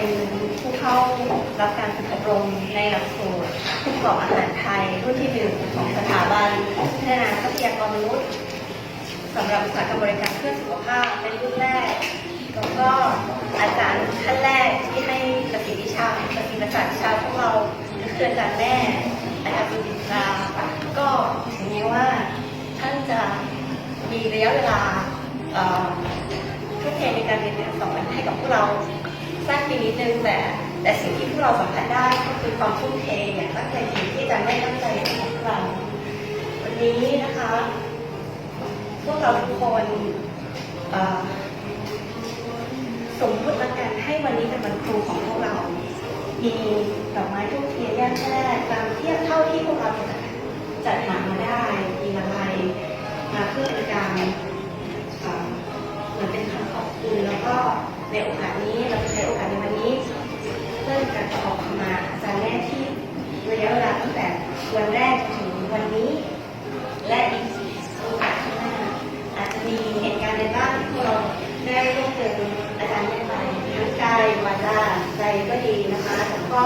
เป็นผู้เข้ารับการฝึกอบรมในหลักสูตรผู้ประกอบอาหารไทยรุ่นที่หนึ่งของสถาบันพัฒนาทรัพยากรมนุษย์สำหรับอุตสาหกรรมบริการเพื่อสุขภาพเป็นรุ่นแรก แล้วก็อาจารย์ท่านแรกที่ให้ประสิทธิวิชาประสิทธิศาสตร์ชาพวกเราก็คืออาจารย์แม่อาจารย์บุญจิตราก็ถึงแม้ว่าท่านจะมีระยะเวลาเอ่อทุ่มเทในการเรียนการสอนให้กับพวกเรา สั้นไปนิดนึงแต่แต่สิ่งที่พวกเราสัมผัสได้ก็คือความทุ่มเทอย่างตั้งใจจริงที่จะไม่ตั้งใจของพวกเรา วันนี้นะคะ พวกเราทุกคนสมมติละกันให้วันนี้เป็นวันครูของพวกเรา มีดอกไม้ทูบเทียนแยกแค่ตามเทียบเท่าที่พวกเราจะจัดหามาได้มีอะไรมาเพื่อเป็นการเอ่อเหมือนเป็นคำขอบคุณแล้วก็ในโอกาสนี้เรา การขอบคุณมาอาจารย์แม่ที่ระยะเวลาตั้งแต่วันแรกถึงวันนี้ และอีกโอกาสข้างหน้าอาจจะมีเหตุการณ์ในบ้านที่พวกเราได้ร่วมเจออาจารย์แม่ไปทั้งกายวาจาใจก็ดีนะคะแล้วก็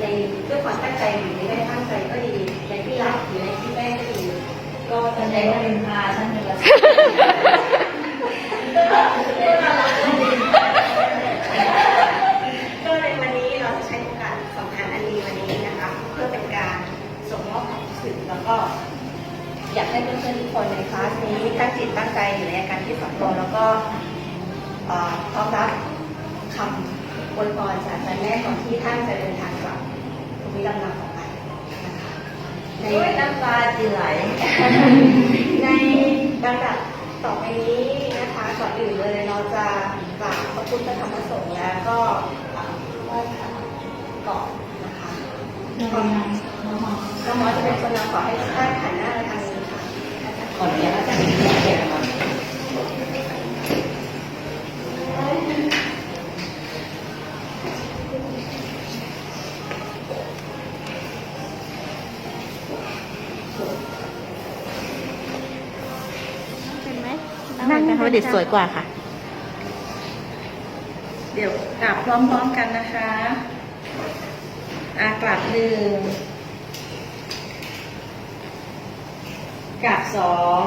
ในด้วยความตั้งใจหรือไม่ได้ตั้งใจก็ดีในที่รักหรือในที่แม่ก็ดี ก็จะได้ว่าก็เป็เป็นนพาฉันเป็น ให้เพื่อนๆทุกคนในคลาสนี้ตั้งจิตตั้งใจอยู่ในอาการที่ฝักตัวแล้วก็พร้อมรับคำอวยพรจากอาจารย์แม่ก่อนที่ท่านจะเดินทางกลับภูมิลำเนาต่อไปนะคะในน้ำตาจีไหล ในลำดับต่อไปนี้นะคะก่อนอื่นเลยเราจะกราบพระพุทธธรรมประสงค์แล้วก็ไหว้พระก่อนนะคะน้องน้องน้องน้องหมอจะเป็นคนนำขอให้ท่านหันหน้ามาทางนี้ค่ะ ขออนุญาตอาจารย์เกียรติก่อนเป็นไหมนั่งกันเขาเด็ดสวยกว่าค่ะ เดี๋ยวกลับพร้อมๆกันนะคะ อากลับหนึ่ง กับสอง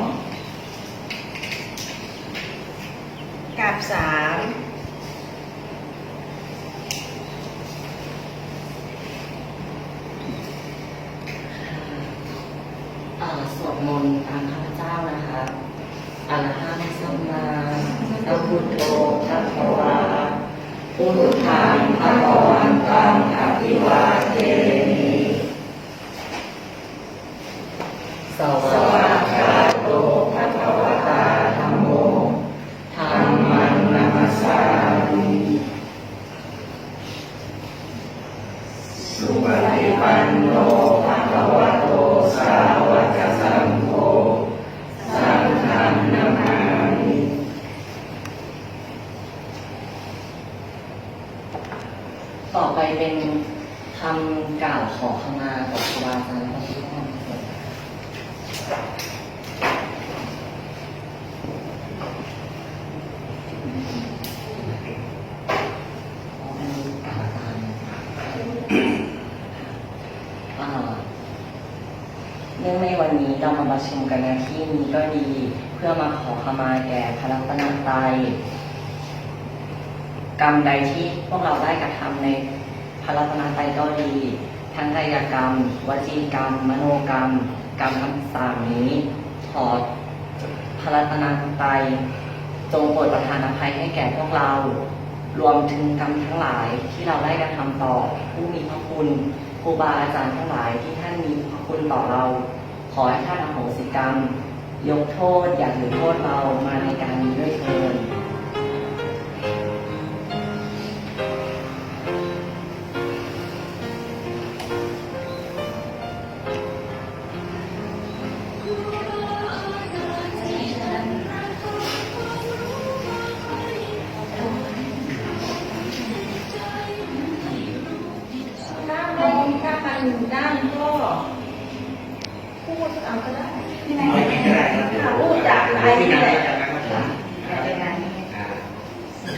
กับสามเอ่อสวดมนต์ตามข้าพเจ้านะคะอะรหังสัมมาสัมพุทโธพระภวาพุทธังพระวันตังอภิวาเท ปฏิปันโนภะคะวะโตสาวกสังโฆสังฆังนามามิ ต่อไปเป็นคำกล่าวขอขมาต่อครูบาอาจารย์และทุกท่านครับ อ๋ออันนี้กล่าวตามอ่าเนื่องในวันนี้เรามาประ ชุมกันในที่นี้ก็ดี เพื่อมาขอขมาแก่พระรัตนตรัยกรรมใดที่พวกเราได้กระทำในพระรัตนตรัยก็ดี ทั้งกายกรรม วจีกรรม มโนกรรม กรรมทั้งสามนี้ขอพระรัตนตรัยจงโปรดประทานอภัยให้แก่พวกเรา รวมถึงกรรมทั้งหลายที่เราได้กระทำต่อผู้มีพระคุณครูบาอาจารย์ทั้งหลายที่ท่านมีพระคุณต่อเรา ขอให้ท่านอโหสิกรรม ยกโทษอย่าถือโทษเรามาในการนี้ด้วยเถิด ก็ไค่ะพูดจากอะไรนี่แหละ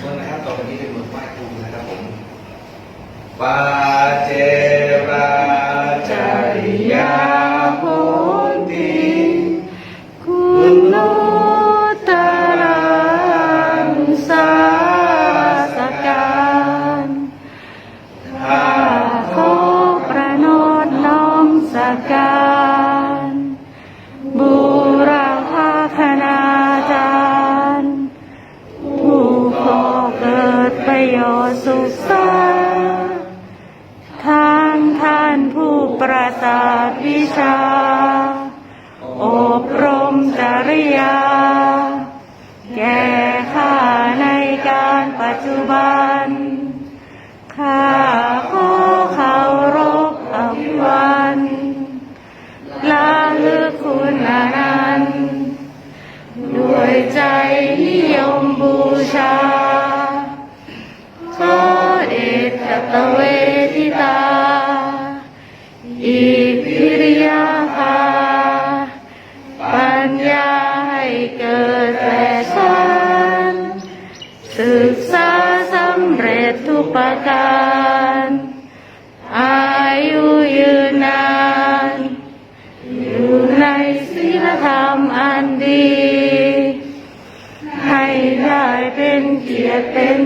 คนนะครับตอนนี้เป็นบทไหว้ครูนะครับผมปาเจ จุบัน ข้าขอเคารพอภิวันลาลึกคุณอนันต์ด้วยใจนิยมบูชาขอเดชตะเว ประการอายุยืนนาน อยู่ในศีลธรรมอันดี ให้ได้เป็นเกียรติเป็น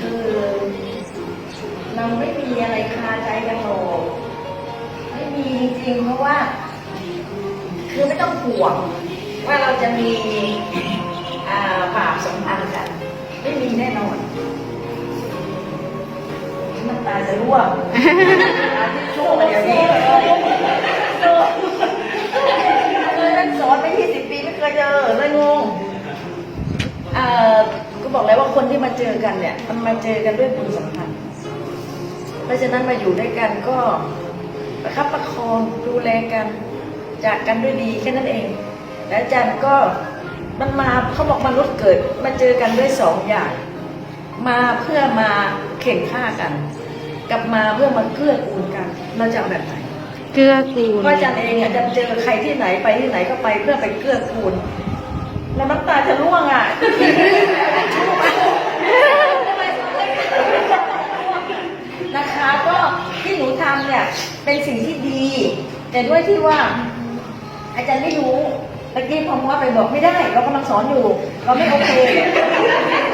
คือ เราไม่มีอะไรคาใจกันหรอกไม่มีจริงๆเพราะว่า คือไม่ต้องห่วง ว่าเราจะมีอ่าบาปสัมพันธ์กัน ไม่มีแน่นอนมันตาจะร่วงตาจะช่วงเดี๋ยวนี้เลยเคยนั่งสอนไปยี่สิบปีไม่เคยเจอเลยงงเอ่อ ก็บอกแล้วว่าคนที่มาเจอกันเนี่ย มันมาเจอกันด้วยบุญสัมพันธ์ เพราะฉะนั้นมาอยู่ด้วยกันก็ประคับประคองดูแลกัน จากกันด้วยดีแค่นั้นเอง และอาจารย์ก็มันมาเขาบอกมนุษย์เกิด มาเจอกันด้วยสองอย่าง มาเพื่อมาเข่งฆ่ากัน กับมาเพื่อมาเกื้อกูลกัน เราจะเอาแบบไหนเกื้อกูลเพราะอาจารย์เองอาจารย์เจอใครที่ไหนไปที่ไหนก็ไปเพื่อไปเกื้อกูลแล้วน้ำตาจะร่วงอะ นะคะก็ที่หนูทำเนี่ยเป็นสิ่งที่ดี แต่ด้วยที่ว่า อาจารย์ไม่รู้ตะกี้พอมว่าไปบอกไม่ได้ เรากำลังสอนอยู่ เราไม่โอเค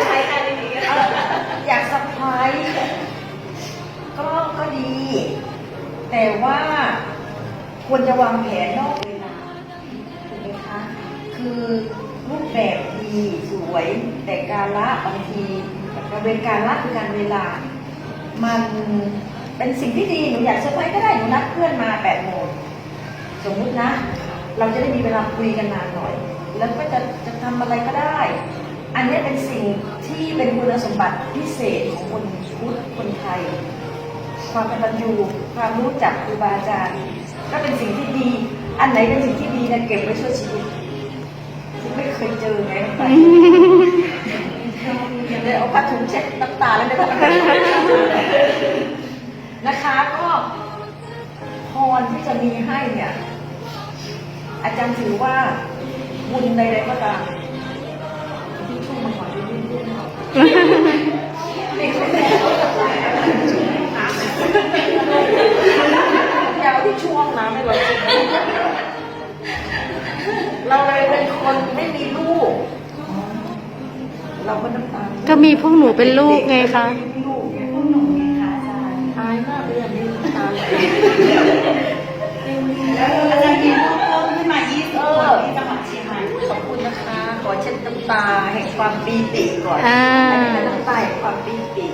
ใช้การนี้อยากสะพายก็ก็ดี แต่ว่าควรจะวางแผนนอกเวลาถูกไหมคะ คือรูปแบบ ดีสวย แต่การละบางทีการเวลการละคือการเวลา มันเป็นสิ่งที่ดีหนูอยากเซอร์ไพรส์ก็ได้หนูนัดเพื่อนมาแปดโมงสมมุตินะ เราจะได้มีเวลาคุยกันนานหน่อย แล้วก็จะจะทำอะไรก็ได้ อันนี้เป็นสิ่งที่เป็นคุณสมบัติพิเศษของคนพุทธคนไทย ความกตัญญูความรู้จักครูบาอาจารย์ ก็เป็นสิ่งที่ดี อันไหนเป็นสิ่งที่ดีนะเก็บไว้ช่วชีวิต เคยเจอไงเลยเอาผ้าถุงเช็ดน้ำตาแล้วนะคะนะคะก็พรที่จะมีให้เนี่ย อาจารย์ถือว่าบุญใดๆก็ตามที่ช่วยมาขอที่นี่ด้วยเนาะไม่เคยแม่อยาวที่ช่วงน้ำให้เรา เราเลยเป็นคนไม่มีลูก เราก็น้ำตาก็มีพวกหนูเป็นลูกไงคะไม่มีลูกไงพวกหนูไงคะอาจารย์อายมากเลยอะมีน้ำตาไหลแล้วอาจารย์มีเพิ่มขึ้นมา20คนที่จังหวัดเชียงใหม่ขอบคุณนะคะขความปีติก่อนอ่าอันนี้เป็นน้ำตาแห่งความปีติ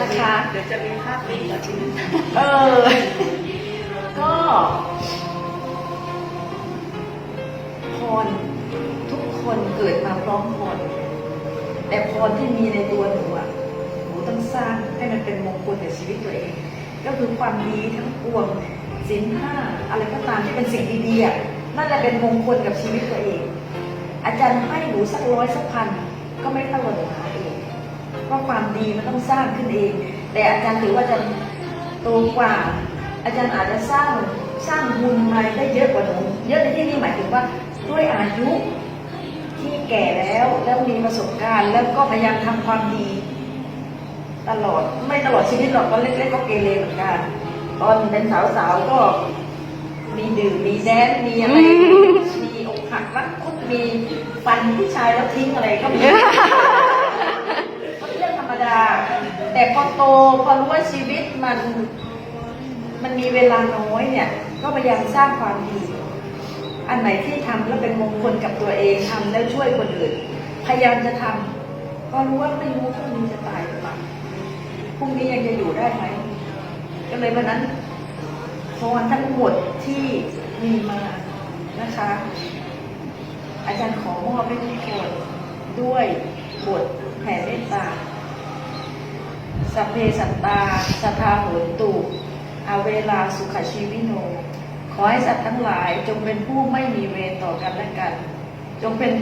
นะคะ เดี๋ยวจะมีภาพปีต่อชีวิตเออ ก็พ รทุกคนเกิดมาพร้อมพรแต่พรที่มีในตัวหนูอะหนูต้องสร้างให้มันเป็นมงคลกับชีวิตตัวเอง ก็คือความดีทั้งปวงสินห้าอะไรก็ตามที่เป็นสิ่งดีๆอะนั่นแหละเป็นมงคลกับชีวิตตัวเอง อาจารย์ให้หนูสักร้อยสักพันก็ไม่เท่ากับหนูหาเองเพราะความดีมันต้องสร้างขึ้นเอง แต่อาจารย์ถือว่าอาจารย์โตกว่า อาจารย์อาจจะสร้างสร้างบุญมาได้เยอะกว่าหนู เยอะในที่นี้หมายถึงว่า ด้วยอายุที่แก่แล้วแล้วมีประสบการณ์แล้วก็พยายามทำความดี ตลอดไม่ตลอดชีวิตหรอกตอนเล็กๆก็เกเรเหมือนกันตอนเป็นสาวๆก็มีดื่มมีแดนมีอะไรมีอกหักรักคุดมีฟันผู้ชายแล้วทิ้งอะไรก็มีมันเรื่องธรรมดา แต่พอโตพอรู้ว่าชีวิตมัน มันมีเวลาน้อยเนี่ย ก็พยายามสร้างความดี อันไหนที่ทำแล้วเป็นมงคลกับตัวเองทำแล้วช่วยคนอื่น พยายามจะทำก็รู้ว่าไม่รู้พรุ่งนี้จะตายหรือเปล่าพรุ่งนี้ยังจะอยู่ได้ไหมก็เลยวันนั้นพรทั้งหมดที่มีมานะคะ อาจารย์ขอมอบให้ทุกคนด้วยบทแผ่เมตตาสัพเพสัตตาสัทาโหนตุอเวลาสุขชีวิโน ขอให้สัตว์ทั้งหลายจงเป็นผู้ไม่มีเวรต่อกันและกัน จงเป็น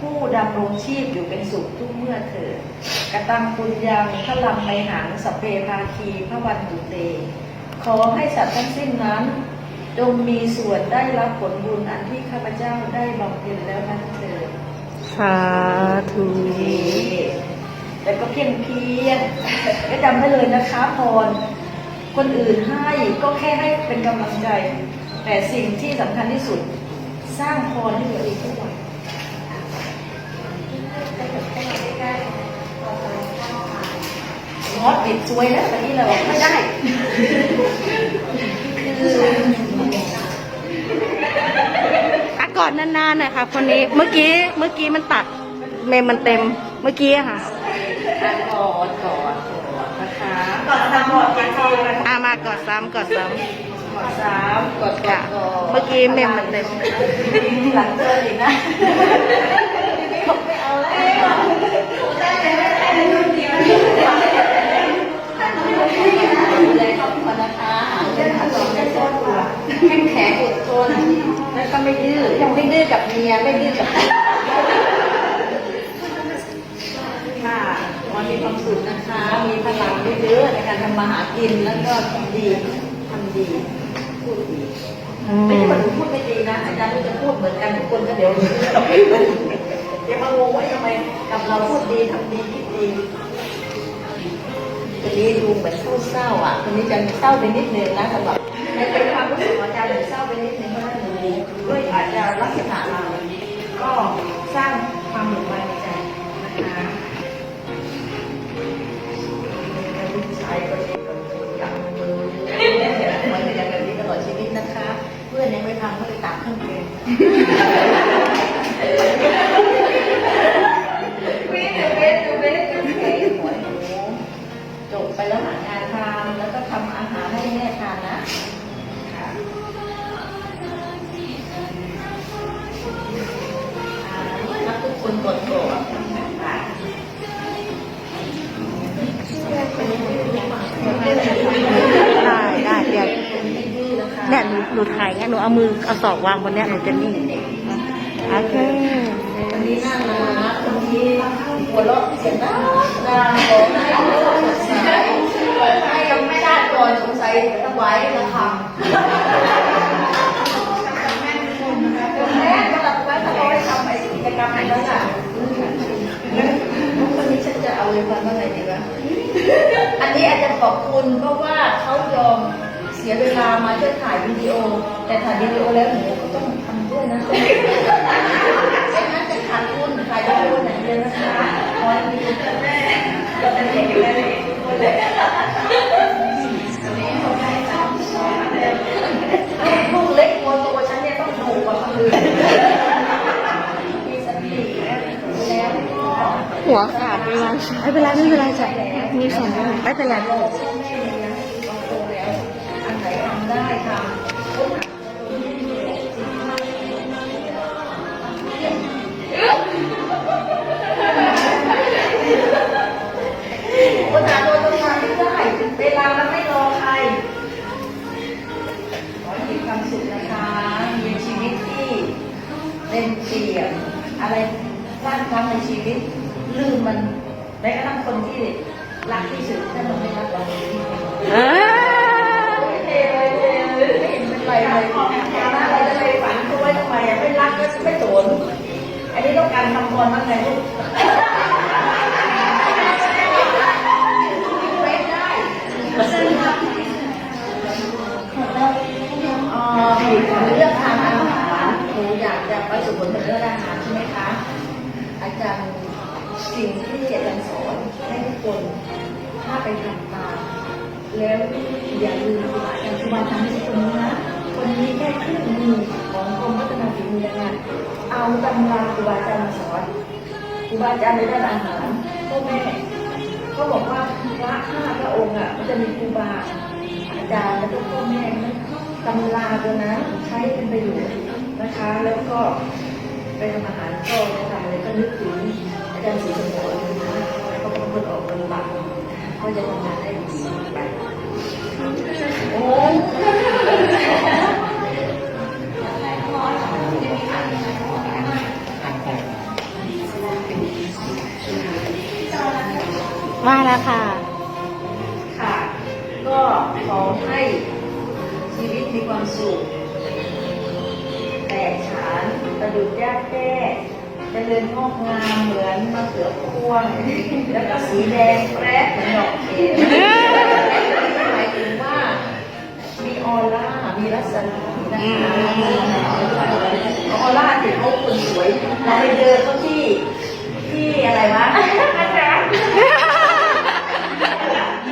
ผู้ดำรงชีพอยู่เป็นสุขทุกเมื่อเถิดกตังปุญญังพลังไมหังสัพเพภาคีพระวันตุเต ขอให้สัตว์ทั้งสิ้นนั้น จงมีส่วนได้รับผลบุญอันที่ข้าพเจ้าได้บำเพ็ญแล้วนั้นเถิดสาธุแล้วก็เพียงเพียงก็จำได้เลยนะคะพรคนอื่นให้ก็แค่ให้เป็นกำลังใจ แต่สิ่งที่สำคัญที่สุดสร้างพรให้ตัวเองทุกวันงอดปิดซวยแล้วตอนนี้เราบอกไม่ได้ คืออะกอดนานๆหน่อยค่ะคนนี้เมื่อกี้เมื่อกี้มันตัดเมมมันเต็มเมื่อกี้อะค่ะการกอดกอดกอดนะคะก่อนทำหมดยังไงอ่ามากอดซ้ำกอดซ้กอด สามกอดำกอค่ะดกอดเมื่อกี้เมมมันเต็ม หลังเจออีกนะไม่เอาแล้วได้เลยไม่ได้เลยรุ่นเดียวดูแลครอบครัวนะคะหาเงินหาทองให้ครอบครัวแข็งแข็งอดทนแล้วก็ไม่ดื้อยังไม่ดื้อกับเมียไม่ดื้อกับลูกค่ะวันมีความสุขนะคะ มีพลังเยอะๆในการทำมาหากินแล้วก็ทำดีทำดี พูดดีไม่ใช่ว่าหนูพูดไม่ดีนะ อาจารย์ก็จะพูดเหมือนกันทุกคนก็เดี๋ยวเราไม่รู้อย่ามางงว่าทำไมกับเราพูดดีทำดีคิดดีคนนี้ดูเหมือนเศร้าๆอะคนนี้จะเศร้าไปนิดนึงนะสำหรับในความรู้สึกของอาจารย์หนูเศร้าไปนิดนึงเพราะว่าหนูด้วยอาจจะลักษณะเราก็สร้างความหนุนบาน พื่งไม่ทำก็เลยตามเครื่องเรียนวิ่งเว้นเว้นเว้นเว้นหัวหนูจบไปแล้วหางานทำแล้วก็ทำอาหารให้แม่ทานนะค่ะอ่ารักทุกคนกดโกรธค่ะ ได้ได้เดี๋ยวเนี่ย หนูถ่ายเงี้ยหนูเอามือเอาศอกวางบนเนี้ยหนูจะนิ่งโอเคคนนี้น่ารักคนนี้หัวเราะเสียงดังดังขอให้โลกสดใสขอให้ยังไม่ได้ก่อนสงสัยถวายละคำแม่ก็รับไว้ถ้าเราได้ทำไอ้กิจกรรมนั้นน่ะวันนี้ฉันจะเอาเลยวันเมื่อไหร่ดีวะอันนี้อาจจะขอบคุณเพราะว่าเขายอม สียเวลามาช่วยถ่ายวิดีโอ แต่ถ่ายวิดีโอแล้วหนูก็ต้องทำด้วยนะไม่งั้นจะขาดทุนขายได้ทุนอย่างเดียวนะคะขอให้มีคุณแม่เราจะเห็นอยู่เลยทุกคนเลยลูกเล็กตัวโตฉันเนี่ยต้องดูกว่าคนอื่นมีสติแล้วแล้วหัวขาดเวลาไม่เป็นไรไม่เป็นไรจ้ะมีส่วนด้วยไม่เป็นไร ลามันไม่รอใคร ขอให้มีความสุขนะคะ มีชีวิตที่เป็นเปลี่ยนอะไรร่างกายในชีวิต ลืมมันแม้กระทั่งคนที่รักที่สุดถ้ามันไม่รักเราเลยอ่าเทเลยเทเลยไม่เห็นเป็นไรเลยนะเราจะไปฝันเขาไว้ทำไมอะไม่รักก็ไม่สนอันนี้ต้องการทำบอลบ้างไงลูกเว้นได้ซึ่งเอ่อ เรื่องทานอาหารหนูอยากจะไประสบผลเป็นเรื่องอาหารใช่ไหมคะ อาจารย์สิ่งที่อาจารย์สอนให้ทุกคนถ้าไปทำตามแล้วอย่าลืมครูบาอาจารย์ครูบาอาจารย์ไม่ใช่คนนี้นะคนนี้แค่เครื่องมือของกรมพัฒนาฝีมือแรงงานเอาตำราครูบาอาจารย์มาสอนครูบาอาจารย์ในด้านอาหารพ่อแม่เขาบอกว่าพระห้าพระองค์อะมันจะมีครูบาอาจารย์แล้วก็พ่อแม่ ตำราตัวนั้นใช้เป็นประโยชน์นะคะ แล้วก็ไปทำอาหารก็จะทำอะไรก็นึกถึงอาจารย์ศรีสมบูรณ์นะเขาเป็นคนออกกำลังเขาจะทำงานได้ดีไปโอ้ยมาแล้วค่ะ ค่ะ ก็ขอให้ ชีวิตมีความสุข แต่ฉานประดุจยากแก้เจริญงอกงามเหมือนมะเขือพวง แล้วก็สีแดงแปรดเหมือนดอกเข็มหมายถึงว่า มีออร่า มีลักษณะนะคะออร่าถึงเขาคนสวยเราไปเจอเขาที่ที่อะไรวะอาจารย์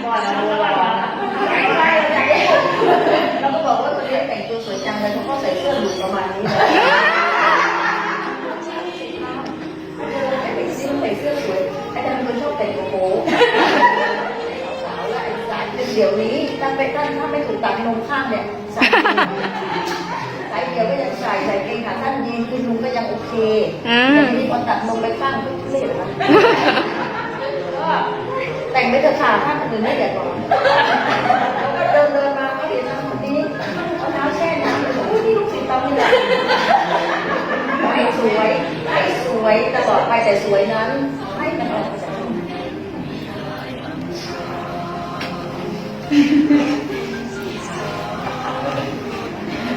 บอลนะบอลนะไม่ใช่อาจารย์เราก็บอกว่าตัวนี้แต่งตัวสวยจังเลยเขาก็ใส่เสื้อหลุดประมาณนี้เลยไอ้เป็นซิ่งใส่เสื้อสวยอาจารย์เป็นคนชอบแต่งกระโปรงสาวๆและไอ้สาย เดี๋ยวนี้ถ้าไปถ้าถ้าไม่ถูกตัดนมข้างเนี่ยใส่ใส่เดียวก็ยังใส่ใส่เกงขาสั้นยีนคือลุงก็ยังโอเคอ่าแต่ทีนี้พอตัดนมไปข้างก็ทุเรศนะก็แต่งไปเถอะค่ะถ้าคนอื่นไม่เดือดร้อนแล้วก็เดินเดินมาก็เห็นน้องคนนี้เอาเท้าแช่น้ำเลยบอกว่านี่ลูกศิษย์เรานี่แหละให้สวยให้สวยตลอดไปแต่สวยนั้น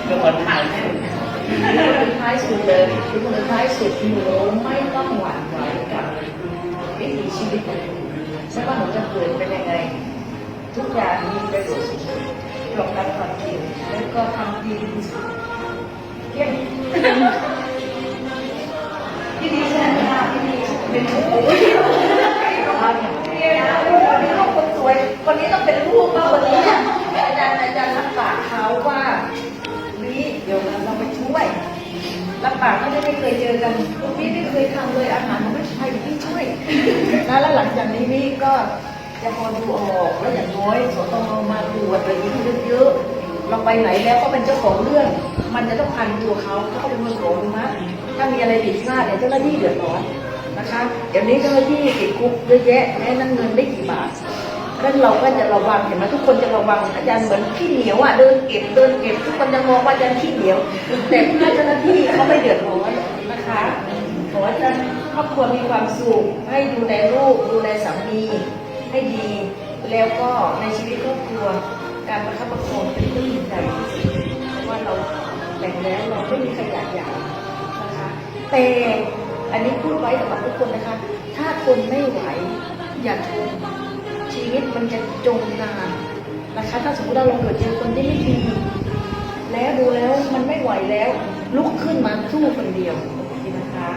ทุกคนถ่ายให้คนท้ายสุดเลยคือคนท้ายสุดหนูไม่ต้องหวั่นไหวกับวิถีชีวิตของหนูไม่ว่าหนูจะเกิดเป็นยังไง ทุกอย่างมีประโยชน์ยอมรับความจริงแล้วก็ทำดีที่สุดเยี่ยมพี่ดีฉันค่ะพี่ดีเป็นผู้พี่นะ วันนี้ลูกคนสวยคนนี้ต้องเป็นลูกมากวันนี้เนี่ยอาจารย์อาจารย์รับปากเขาว่าวิเดี๋ยวเราไปช่วยรับปากเขาจะไม่เคยเจอกันคุณพี่ไม่เคยทำเลยอาหารมันไม่ใช่พี่ช่วยนะแล้วหลังจากนี้พี่ก็จะพอดูออกแล้วอย่างน้อยสตงมาตรวจอะไรนี้เยอะๆเราไปไหนแล้วก็เป็นเจ้าของเรื่อง มันจะต้องพันตัวเขาเขาเป็นคนขออนุมัติถ้ามีอะไรผิดพลาดเนี่ยเจ้าหน้าที่เดือดร้อนนะคะเดี๋ยวนี้เจ้าหน้าที่ติดคุกเยอะแยะแม้นั่นเงินไม่กี่บาท แล้วเราก็จะระวังเห็นไหมทุกคนจะระวังอาจารย์เหมือนขี้เหนียวอะเดินเก็บเดินเก็บทุกคนจะมองว่าอาจารย์ขี้เหนียวแต่เพื่อเจ้าหน้าที่เขาไม่เดือดร้อนนะคะขอให้อาจารย์ครอบครัวมีความสุขให้ดูแลลูกดูแลสามีให้ดี แล้วก็ในชีวิตครอบครัวการประคับประคองเป็นเรื่องใหญ่เพราะว่าเราแต่งแล้วเราไม่มีใครอยากหย่นะคะแต่อันนี้พูดไว้สำหรับทุกคนนะคะ ถ้าคนไม่ไหวอย่าทน ชีวิตมันจะจมนานนะคะ ถ้าสมมติเราลงเกิดเจอคนที่ไม่ดีแล้วดูแล้วมันไม่ไหวแล้ว ลุกขึ้นมาสู้คนเดียวโอเคนะคะ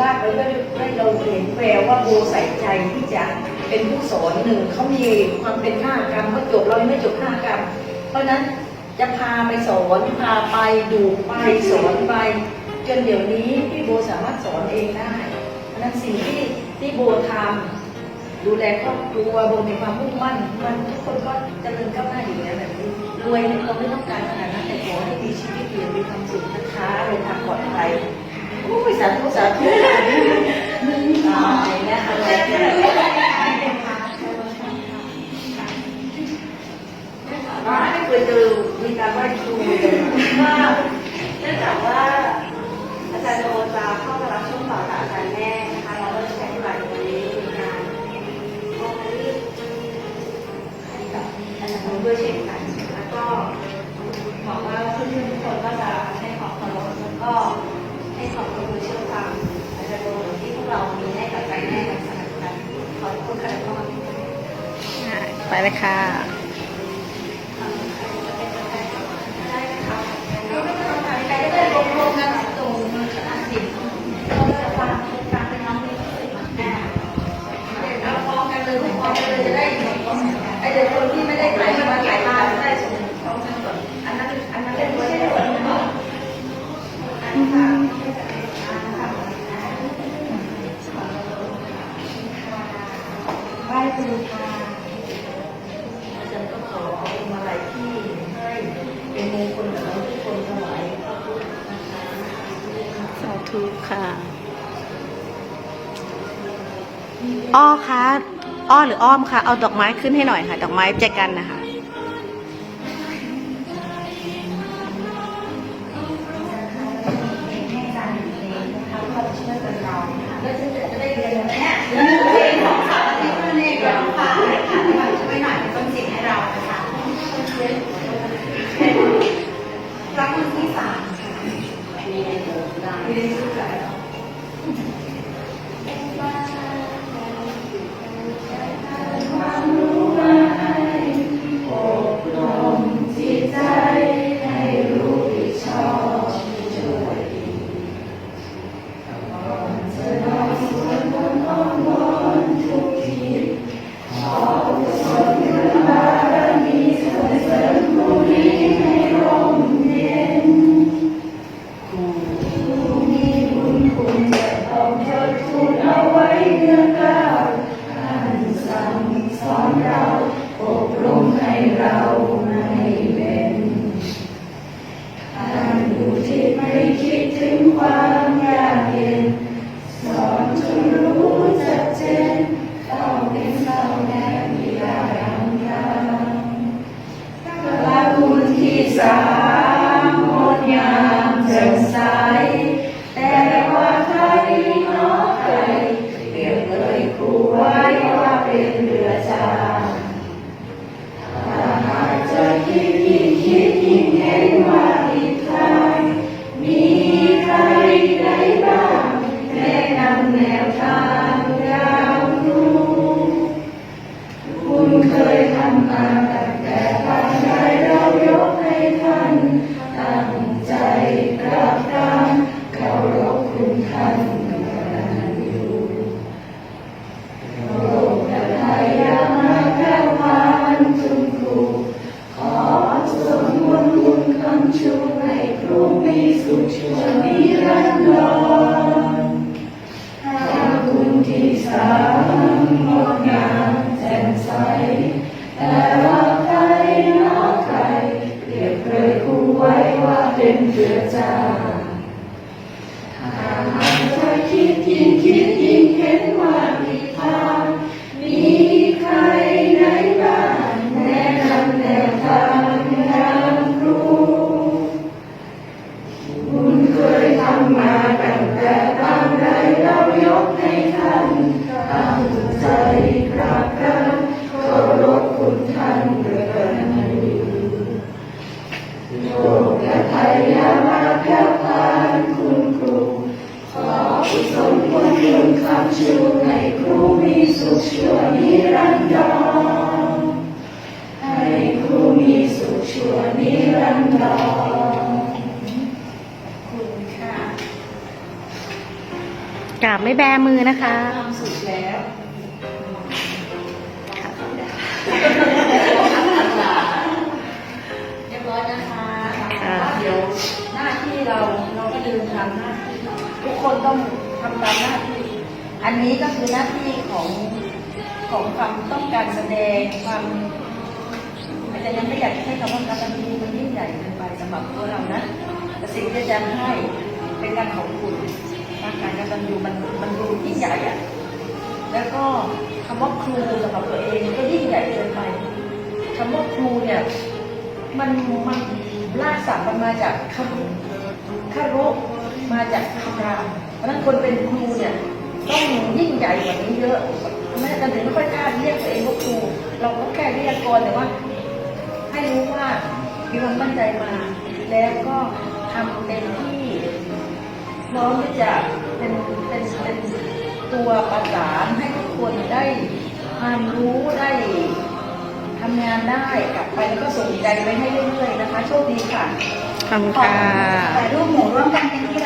ลากไปเพื่อให้เราเห็นแววว่าโบใส่ใจที่จะเป็นผู้สอนหนึ่งเขามีความเป็นห้ากรรมเขาจบเรายังไม่จบห้ากรรม เพราะนั้นจะพาไปสอนพาไปดูไปสอนไปจนเดี๋ยวนี้พี่โบสามารถสอนเองได้เพราะนั้นสิ่งที่ที่โบทำดูแลครอบครัวโบมีความมุ่งมั่นมันทุกคนก็เจริญก้าวหน้าอยู่แล้วแบบนี้รวยเราไม่ต้องการขนาดนั้นแต่ขอให้มีชีวิตอยู่อย่างมีความสุขนะคะเดินทางปลอดภัยโอ้ย สาธุสาธุตายนะอะไรเนี่ยไม่เคยเจอมีการไหว้ครูเลยว่าเนื่องจากว่าอาจารย์โดจะเข้ามารับช่วงต่อจากอาจารย์แม่นะคะเราก็จะใช้ที่บ่ายวันนี้มีงานมอบให้ให้กับอาจารย์ดด้วยเช่นกันแล้วก็หวังว่าเพื่อนๆทุกคนก็จะให้ความเคารพแล้วก็ ให้ความร่วมมือเชื่อฟังอาจารย์โดที่พวกเรามีให้กับใจแม่กันสนับสนุนขอให้ทุกคนเข้าใจเข้ามาที่นี่ไปเลยค่ะได้นะคะเรา อ้อคะอ้อหรืออ้อมคะเอาดอกไม้ขึ้นให้หน่อยค่ะ ดอกไม้แจกันนะคะ ไม่แบมือนะคะทำสุดแล้วเรียบร้อยนะคะค่ะเดี๋ยวหน้าที่เราเราก็ลืมทำหน้าที่ทุกคนต้องทำตามหน้าที่ อันนี้ก็คือหน้าที่ของของความต้องการแสดงความอาจารย์ยังไม่อยากใช้คำว่าการตันยูมันยิ่งใหญ่เกินไปสำหรับตัวเรานะแต่สิ่งที่อาจารย์ให้เป็นการของคุณากายการตันยูมันมันดูยิ่งใหญ่อะแล้วก็คำว่าครูสำหรับตัวเองก็ยิ่งใหญ่เกินไปคำว่าครูเนี่ยมันมันลากศัพท์มันมาจากคำคารุมาจากคำรามเพราะฉะนั้นคนเป็นครูเนี่ยต้องยิ่งใหญ่กว่านี้เยอะแม้แต่ถึงไม่ค่อยกล้าเรียกตัวเองว่าครู เราก็แค่เรียกก่อนแต่ว่า ให้รู้ว่ามีความตั้งใจมา แล้วก็ทำเต็มที่ พร้อมที่จะเป็นเป็นเป็นตัวประสานให้ทุกคนได้ความรู้ได้ทำงานได้กลับไปแล้วก็ส่งใจไปให้เรื่อยๆนะคะ โชคดีค่ะขอบคุณค่ะ ถ่ายรูปหมู่ร่วมกันเป็นที่ระ